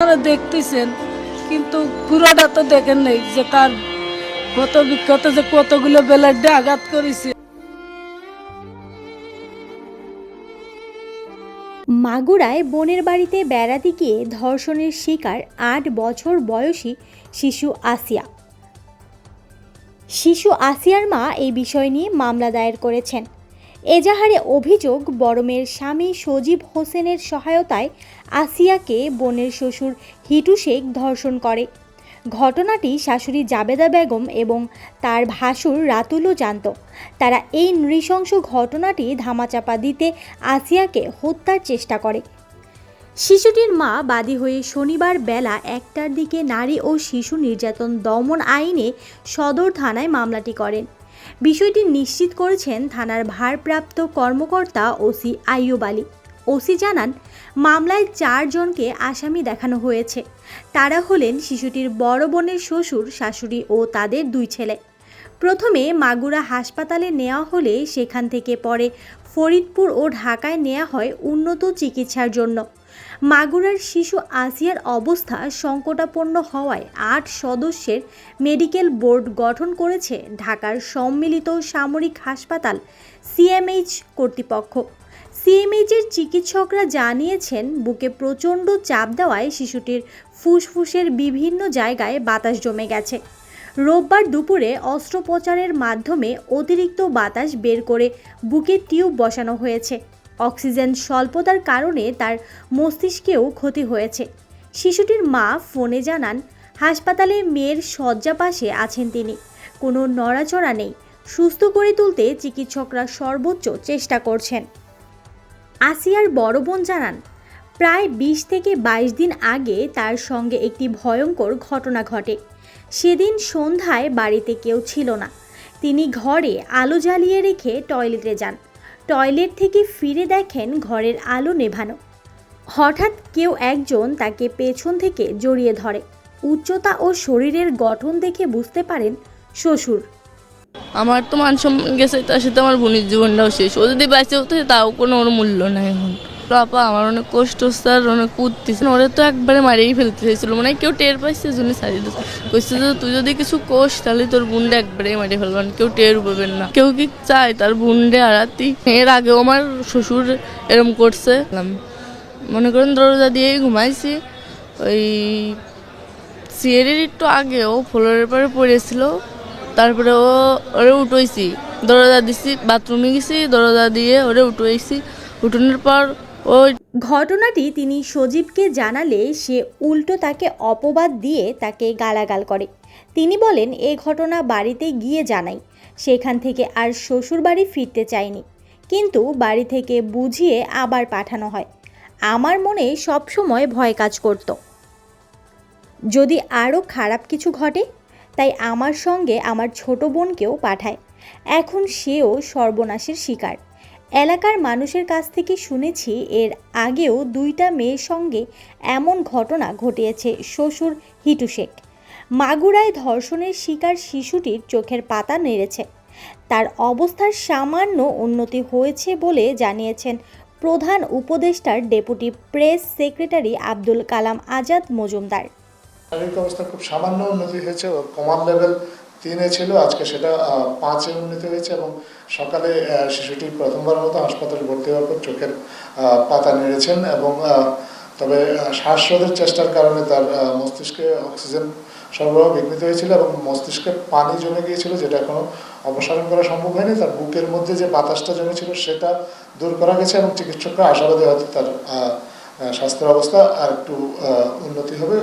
আপনারা দেখতেছেন, কিন্তু পুরোটা তো দেখেন নাই যে কত যে কতগুলো বেলাডে আঘাত করেছে। মাগুরায় বোনের বাড়িতে বেড়াতে গিয়ে ধর্ষণের শিকার আট বছর বয়সী শিশু আসিয়া। শিশু আসিয়ার মা এই বিষয় নিয়ে মামলা দায়ের করেছেন। এজাহারে অভিযোগ বরমের স্বামী সজীব হোসেনের সহায়তায় আসিয়াকে বোনের শ্বশুর হিটু শেখ ধর্ষণ করে। ঘটনাটি শাশুড়ি জাবেদা বেগম এবং তার ভাসুর রাতুলও জানত। তারা এই নৃশংস ঘটনাটি ধামাচাপা দিতে আসিয়াকে হত্যার চেষ্টা করে। শিশুটির মা বাদী হয়ে শনিবার বেলা একটার দিকে নারী ও শিশু নির্যাতন দমন আইনে সদর থানায় মামলাটি করেন। বিষয়টি নিশ্চিত করেছেন থানার ভারপ্রাপ্ত কর্মকর্তা ওসি আইয়ুব আলী। ওসি জানান, মামলায় চারজনকে আসামি দেখানো হয়েছে। তারা হলেন শিশুটির বড় বোনের শ্বশুর, শাশুড়ি ও তাদের দুই ছেলে। প্রথমে মাগুরা হাসপাতালে নেওয়া হলে সেখান থেকে পরে ফরিদপুর ও ঢাকায় নেওয়া হয় উন্নত চিকিৎসার জন্য। মাগুরার শিশু আসিয়ার অবস্থা সংকটাপন্ন হওয়ায় আট সদস্যের মেডিকেল বোর্ড গঠন করেছে ঢাকার সম্মিলিত সামরিক হাসপাতাল সিএমএইচ কর্তৃপক্ষ। সিএমএইচের চিকিৎসকরা জানিয়েছেন, বুকে প্রচণ্ড চাপ দেওয়ায় শিশুটির ফুসফুসের বিভিন্ন জায়গায় বাতাস জমে গেছে। রোববার দুপুরে অস্ত্রোপচারের মাধ্যমে অতিরিক্ত বাতাস বের করে বুকে টিউব বসানো হয়েছে। অক্সিজেন স্বল্পতার কারণে তার মস্তিষ্কেও ক্ষতি হয়েছে। শিশুটির মা ফোনে জানান, হাসপাতালে মেয়ের শয্যা পাশে আছেন তিনি। কোনো নড়াচড়া নেই। সুস্থ করে তুলতে চিকিৎসকরা সর্বোচ্চ চেষ্টা করছেন। আসিয়ার বড় বোন জানান, প্রায় বিশ থেকে বাইশ দিন আগে তার সঙ্গে একটি ভয়ঙ্কর ঘটনা ঘটে। সেদিন সন্ধ্যায় বাড়িতে কেউ ছিল না। তিনি ঘরে আলো জ্বালিয়ে রেখে টয়লেটে যান। টয়লেট থেকে ফিরে দেখেন ঘরের আলো নেভানো। হঠাৎ কেউ একজন তাকে পেছন থেকে জড়িয়ে ধরে। উচ্চতা ও শরীরের গঠন দেখে বুঝতে পারেন শ্বশুর। আমার তো মান সম্মান গেছে, তার সাথে আমার বোনের জীবনটাও শেষ। ও যদি বেঁচে হতো তাও কোনো ওর মূল্য নাই এখন। আপা আমার অনেক কষ্ট আর অনেক কুদতেছে ওরে তো একবারে মারিয়েই ফেলতে চাইছিল। মানে কেউ টের পাইছে জন্য ছাড়িয়ে দিচ্ছে কইছে যে, তুই যদি কিছু কোষ তাহলে তোর বোনটা একবারে মারিয়ে ফেলবেন কেউ টের পাবেন না। কেউ কি চায় তার বোনডে আড়াতি এর আগেও আমার শ্বশুর এরম করছে। মনে করেন দরজা দিয়েই ঘুমাইছি। ওই সিয়ারের একটু আগেও ফ্লোরের পরে পড়েছিল। তারপরে ও, ওরে উঠোইছি। দরজা দিছি, বাথরুমে গেছি, দরজা দিয়ে ওরে উঠোইছি। উঠোনের পর ওই ঘটনাটি তিনি সজীবকে জানালে সে উল্টো তাকে অপবাদ দিয়ে তাকে গালাগাল করে। তিনি বলেন, এ ঘটনা বাড়িতে গিয়ে জানাই। সেখান থেকে আর শ্বশুর বাড়ি ফিরতে চায়নি কিন্তু বাড়ি থেকে বুঝিয়ে আবার পাঠানো হয়। আমার মনে সবসময় ভয় কাজ করত। যদি আরও খারাপ কিছু ঘটে, তাই আমার সঙ্গে আমার ছোট বোনকেও পাঠায়। এখন সেও সর্বনাশের শিকার। এলাকার মানুষের কাছ থেকে শুনেছি এর আগেও দুইটা মেয়ের সঙ্গে এমন ঘটনা ঘটিয়েছে শ্বশুর হিটু শেখ। মাগুরায় ধর্ষণের শিকার শিশুটির চোখের পাতা নেড়েছে। তার অবস্থার সামান্য উন্নতি হয়েছে বলে জানিয়েছেন প্রধান উপদেষ্টার deputy press secretary Abdul Kalam Azad Majumdar. শারীরিক অবস্থা খুব সামান্য উন্নতি হয়েছে লেভেল তিনে ছিল, আজকে সেটা পাঁচে উন্নতি হয়েছে এবং সকালে শিশুটি প্রথমবার মতো হাসপাতালে ভর্তি হওয়ার পর চোখের পাতা নেড়েছেন এবং তবে শ্বাসরোধের চেষ্টার কারণে তার মস্তিষ্কে অক্সিজেন সরবরাহ বিঘ্নিত হয়েছিল এবং মস্তিষ্কে পানি জমে গিয়েছিল, যেটা এখনও অপসারণ করা সম্ভব হয়নি। তার বুকের মধ্যে যে বাতাসটা জমেছিল, সেটা দূর করা গেছে এবং চিকিৎসকরা আশাবাদী হয়তো তার স্বাস্থ্যের অবস্থা আর একটু উন্নতি হবে।